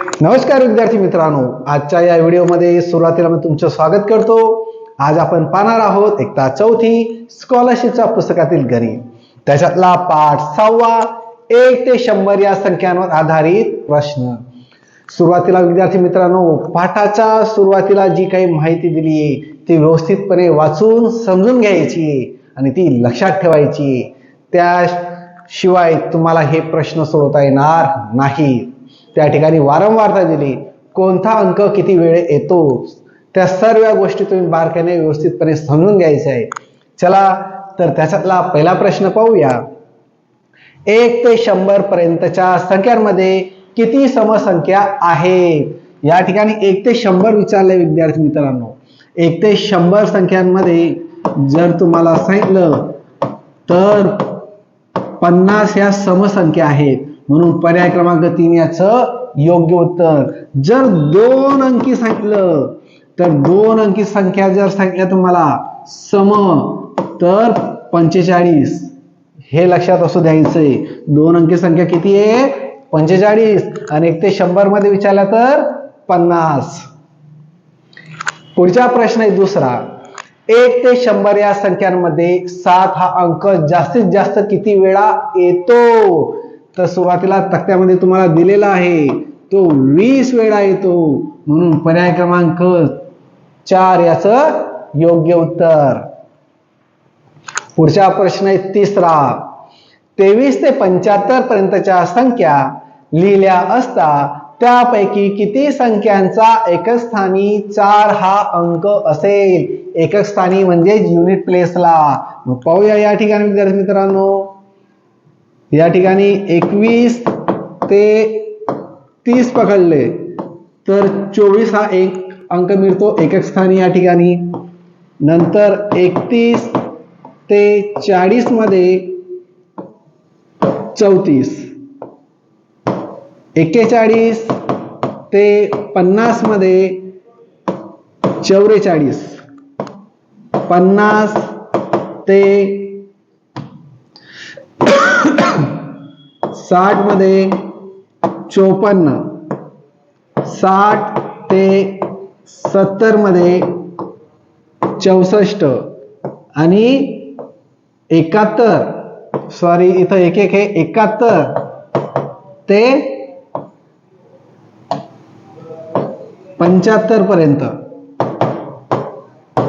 नमस्कार विद्यार्थी मित्रांनो. आजच्या या व्हिडिओमध्ये सुरुवातीला मी तुमचं स्वागत करतो. आज आपण पाहणार आहोत एकता चौथी स्कॉलरशिपच्या पुस्तकातील गणित त्याच्यातला पाठ सहावा एक ते शंभर या संख्यांवर आधारित प्रश्न. सुरुवातीला विद्यार्थी मित्रांनो पाठाच्या सुरुवातीला जी काही माहिती दिली आहे ती व्यवस्थितपणे वाचून समजून घ्यायची आणि ती लक्षात ठेवायची त्याशिवाय तुम्हाला हे प्रश्न सोडवता येणार नाही त्या ठिकाणी वारंवारता दिली कोणता अंक किती वेळ येतो? त्या सर्व गोष्टी तुम्ही बारकाईने व्यवस्थितपणे समजून घ्यायच्या आहे. चला तर त्याच्यातला पहिला प्रश्न पाहूया. एक ते शंभर पर्यंतच्या संख्यांमध्ये किती समसंख्या आहे या ठिकाणी एक ते शंभर विचारले विद्यार्थी मित्रांनो. एक ते शंभर संख्यांमध्ये जर तुम्हाला सांगितलं तर पन्नास ह्या समसंख्या आहेत. म्हणून पर्याय क्रमांक तीन याचं योग्य उत्तर. जर दोन अंकी सांगितलं तर दोन अंकी संख्या जर सांगितल्या तुम्हाला सम तर पंचेचाळीस. हे लक्षात असू द्यायचंय. दोन अंकी संख्या किती आहे? पंचेचाळीस. आणि एक ते शंभरमध्ये विचारला तर पन्नास. पुढचा प्रश्न आहे दुसरा. एक ते शंभर या संख्यांमध्ये सात हा अंक जास्तीत जास्त किती वेळा येतो? तर सुरुवातीला तक्त्यामध्ये तुम्हाला दिलेला आहे तो वीस वेळा येतो. म्हणून पर्याय क्रमांक चार याच योग्य उत्तर. पुढचा प्रश्न आहे तिसरा. तेवीस ते पंच्याहत्तर पर्यंतच्या संख्या लिहिल्या असता त्यापैकी किती संख्यांचा एकच स्थानी चार हा अंक असेल? एकस्थानी म्हणजे युनिट प्लेसला मग पाहूया या ठिकाणी विद्यार्थी मित्रांनो. या ठिकाणी एकवीस ते तीस पकडले तर चोवीस हा एक अंक मिळतो एकक स्थानी या ठिकाणी. नंतर एकतीस ते चाळीसमध्ये चौतीस. एक्केचाळीस ते पन्नासमध्ये चौवेचाळीस पन्नास ते साठमध्ये चोपन्न. साठ ते सत्तरमध्ये चौसष्ट. आणि एकाहत्तर. सॉरी इथं एक एक हे एकाहत्तर. ते पंच्याहत्तर पर्यंत.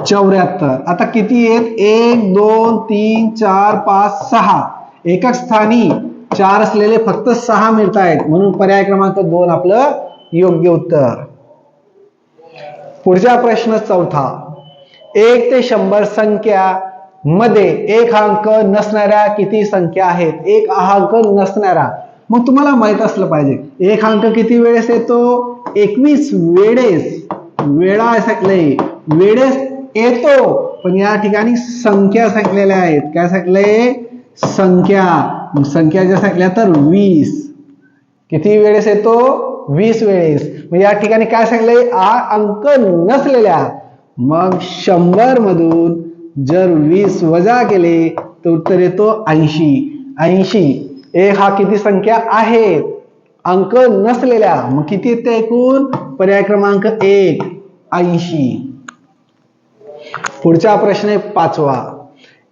चौऱ्याहत्तर. आता किती आहेत? एक दोन तीन चार पाच सहा. एकच स्थानी चार असलेले फक्त सहा मिळत आहेत म्हणून पर्याय क्रमांक दोन आपलं योग्य उत्तर. पुढचा प्रश्न चौथा. एक ते शंभर संख्या मध्ये एक अंक नसणाऱ्या किती संख्या आहेत? एक अंक नसणारा. मग तुम्हाला माहीत असलं पाहिजे. एक अंक किती वेळेस येतो? एकवीस वेळेस. वेळा सांगितलंय वेळेस येतो. पण या ठिकाणी संख्या सांगलेल्या आहेत. काय सांगले संख्या. संख्या ज्या सांगितल्या तर वीस. किती वेळेस येतो? वीस वेळेस. मग या ठिकाणी काय सांगितलंय आ अंक नसलेल्या. मग शंभर मधून जर वीस वजा केले तर उत्तर येतो ऐंशी. ऐंशी. एक हा किती संख्या आहे? अंक नसलेल्या. मग किती येते एकूण? पर्याय क्रमांक एक. ऐंशी. पुढचा प्रश्न आहे पाचवा.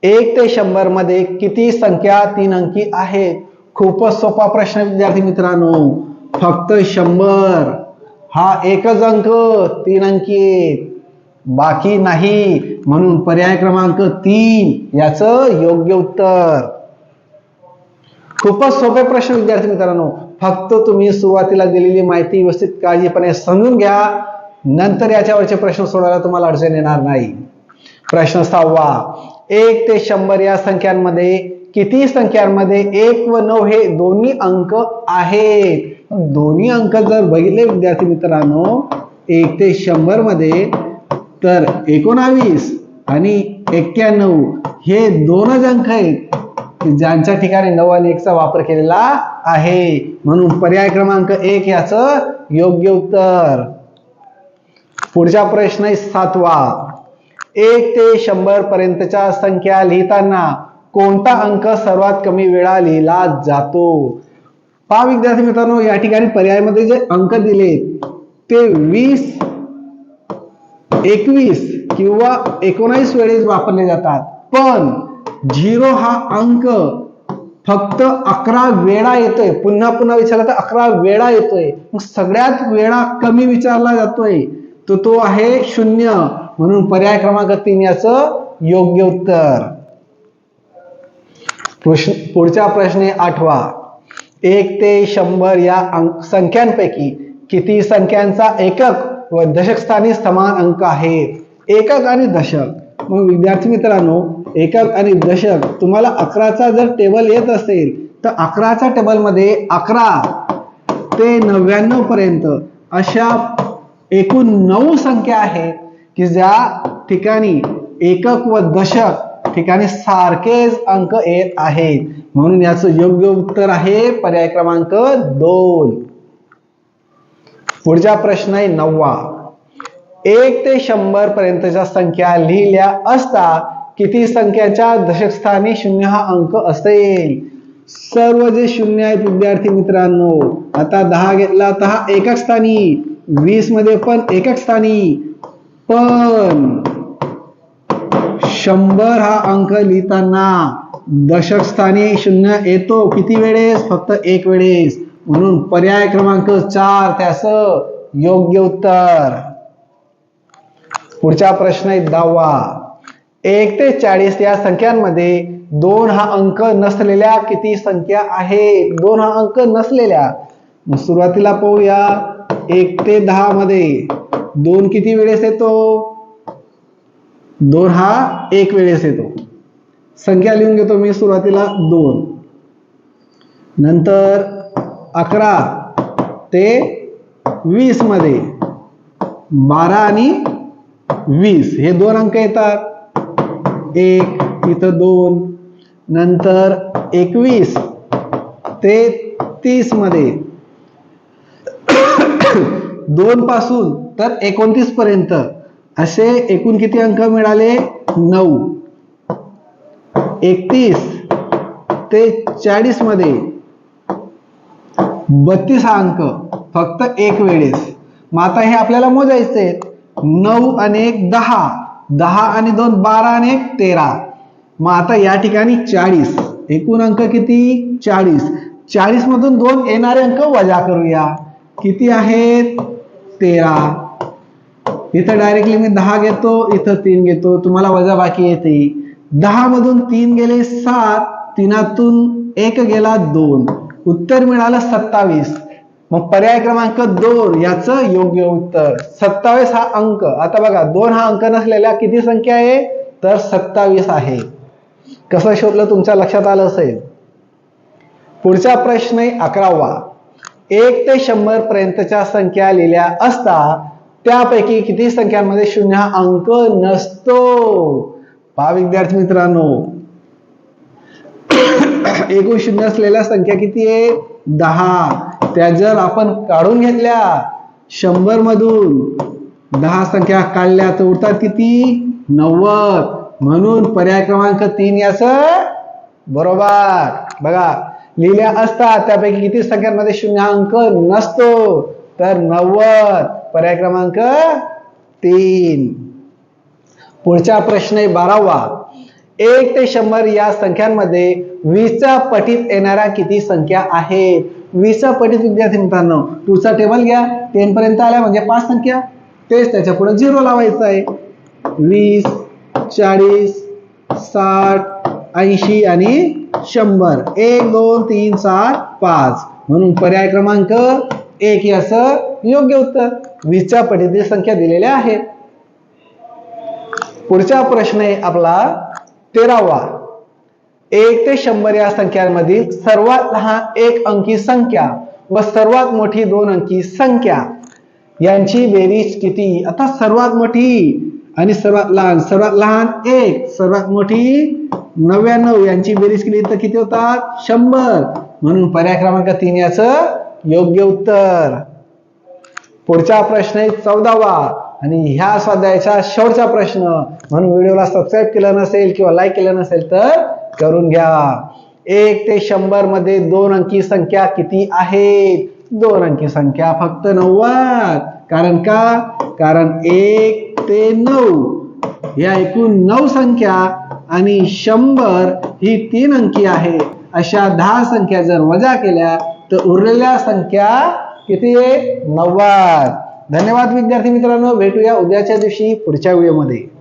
एक ते शंभरमध्ये किती संख्या तीन अंकी आहे? खूपच सोपा प्रश्न विद्यार्थी मित्रांनो. फक्त शंभर. हा एकच अंक तीन अंकी. बाकी नाही. म्हणून पर्याय क्रमांक तीन याच योग्य उत्तर. खूपच सोपे प्रश्न विद्यार्थी मित्रांनो. फक्त तुम्ही सुरुवातीला दिलेली माहिती व्यवस्थित काळजीपणे समजून घ्या. नंतर याच्यावरचे प्रश्न सोडायला तुम्हाला अडचण येणार नाही. प्रश्न सहावा. एक ते शंभर या संख्यांमध्ये किती संख्यांमध्ये एक व नऊ हे दोन्ही अंक आहेत. दोन्ही अंक जर बघितले विद्यार्थी मित्रांनो एक ते शंभरमध्ये तर एकोणावीस आणि एक्क्याण्णव हे दोनच अंक आहेत ज्यांच्या ठिकाणी नऊ आणि एकचा वापर केलेला आहे. म्हणून पर्याय क्रमांक एक याच योग्य उत्तर. पुढचा प्रश्न आहे सातवा. एक ते शंभर पर्यंतच्या संख्या लिहिताना कोणता अंक सर्वात कमी वेळा लिहिला जातो? पहा विद्यार्थी मित्रांनो या ठिकाणी पर्यायामध्ये जे अंक दिले ते वीस एकवीस किंवा एकोणावीस वेळेस वापरले जातात. पण झिरो हा अंक फक्त अकरा वेळा येतोय. पुन्हा पुन्हा विचारला तर अकरा वेळा येतोय. मग सगळ्यात वेळा कमी विचारला जातोय. तो तो आहे शून्य. म्हणून पर्याय क्रमांक तीन याचं योग्य उत्तर. प्रश्न पुढचा प्रश्न आठवा. एक ते शंभर या अंक संख्यांपैकी किती संख्यांचा एकक व दशकस्थानी समान अंक आहेत? एकक आणि दशक. मग विद्यार्थी मित्रांनो एकक आणि दशक तुम्हाला अकराचा जर टेबल येत असेल तर अकराच्या टेबलमध्ये अकरा ते नव्याण्णव पर्यंत अशा एकूण नऊ संख्या आहेत. की ज्या ठिकाणी एकक व दशक ठिकाणी सारखेच अंक येत आहेत. म्हणून याचं योग्य उत्तर आहे पर्याय क्रमांक दोन. पुढचा प्रश्न आहे नववा. एक ते शंभर पर्यंतच्या संख्या लिहिल्या असता किती संख्याच्या दशकस्थानी शून्य हा अंक असेल? सर्व जे शून्य आहेत विद्यार्थी मित्रांनो आता दहा घेतला तर हा एकक स्थानी वीसमध्ये पण एकक स्थानी पण शंभर हा अंक लिहिताना दशकस्थानी शून्य येतो किती वेळेस? फक्त एक वेळेस. म्हणून पर्याय क्रमांक चार त्याच योग्य उत्तर. पुढचा प्रश्न आहे दहावा. एक ते चाळीस या संख्यांमध्ये दोन हा अंक नसलेल्या किती संख्या आहे? दोन हा अंक नसलेल्या. सुरुवातीला पाहूया. एक ते दहा मध्ये दोन किती वेळेस येतो? दोन हा एक वेळेस येतो. संख्या लिहून घेतो मी सुरुवातीला दोन. नंतर अकरा ते वीसमध्ये बारा आणि वीस हे दोन अंक येतात. एक इथं दोन. नंतर एकवीस ते तीसमध्ये दोन पासून तर एकोणतीस पर्यंत. असे एकूण किती अंक मिळाले? नऊ. एकतीस ते चाळीसमध्ये. बत्तीस हा अंक फक्त एक वेळेस. मग आता हे आपल्याला मोजायचे नऊ आणि एक दहा. दहा आणि दोन बारा आणि एक तेरा. मग आता या ठिकाणी चाळीस. एकूण अंक किती? चाळीस. चाळीस मधून दोन येणारे अंक वजा करूया. किती आहेत? तेरा. इथं डायरेक्टली मी दहा घेतो इथं तीन घेतो तुम्हाला वजा बाकी येते. दहा मधून तीन गेले सात तीनातून एक गेला दोन. उत्तर मिळालं सत्तावीस. मग पर्याय क्रमांक दोन याचं योग्य उत्तर. सत्तावीस हा अंक. आता बघा दोन हा अंक नसलेल्या किती संख्या आहे? तर सत्तावीस आहे. कसं शोधलं तुमच्या लक्षात आलं असेल? पुढचा प्रश्न आहे अकरावा. एक ते शंभर पर्यंतच्या संख्या लिहिल्या असता त्यापैकी किती संख्यांमध्ये शून्य हा अंक नसतो? पहा विद्यार्थी मित्रांनो. एकूण शून्य असलेल्या संख्या किती आहे? दहा. त्या जर आपण काढून घेतल्या शंभर मधून दहा संख्या काढल्या तर उरतात किती? नव्वद. म्हणून पर्याय क्रमांक तीन याच बरोबर. बघा लिहिल्या असतात. त्यापैकी किती संख्यांमध्ये शून्य अंक नसतो? तर नव्वद. पर्याय क्रमांक तीन. पुढचा प्रश्न आहे बारावा. एक ते शंभर या संख्यांमध्ये वीसच्या पटीत येणाऱ्या किती संख्या आहेत? वीसच्या पटीत विद्यार्थी मित्रांनो टूचा टेबल घ्या. टेन पर्यंत आल्या म्हणजे पाच संख्या. तेच त्याच्या पुढे झिरो लावायचं आहे. वीस चाळीस साठ ऐंशी आणि शंभर. एक दोन तीन सात पाच. म्हणून पर्याय क्रमांक एक याचं योग्य उत्तर. वीसच्या पटीतील संख्या दिलेल्या आहेत. पुढचा प्रश्न आहे आपला तेरावा. एक ते शंभर या संख्यांमधील सर्वात लहान एक अंकी संख्या व सर्वात मोठी दोन अंकी संख्या यांची बेरीज किती? आता सर्वात मोठी आणि सर्वात लहान सर्वात लहान एक सर्वात मोठी नव्याण्णव यांची बेरीज केली तर किती होतात? शंभर. म्हणून पर्याय क्रमांक तीन याचं योग्य उत्तर. पुढचा प्रश्न आहे चौदावा. आणि ह्या स्वाध्यायाचा शेवटचा प्रश्न. म्हणून व्हिडिओला सबस्क्राईब केलं नसेल किंवा लाईक केलं नसेल तर करून घ्या. एक ते शंभरमध्ये दोन अंकी संख्या किती आहेत? दोन अंकी संख्या फक्त नव्वद. कारण का? कारण एक ते नऊ. या एकूण नऊ संख्या आणि शंभर ही तीन अंकी आहे. अशा दहा संख्या जर वजा केल्या तर उरलेल्या संख्या किती आहे? नव्वद. धन्यवाद विद्यार्थी मित्रांनो. भेटूया उद्याच्या दिवशी पुढच्या व्हिडिओमध्ये.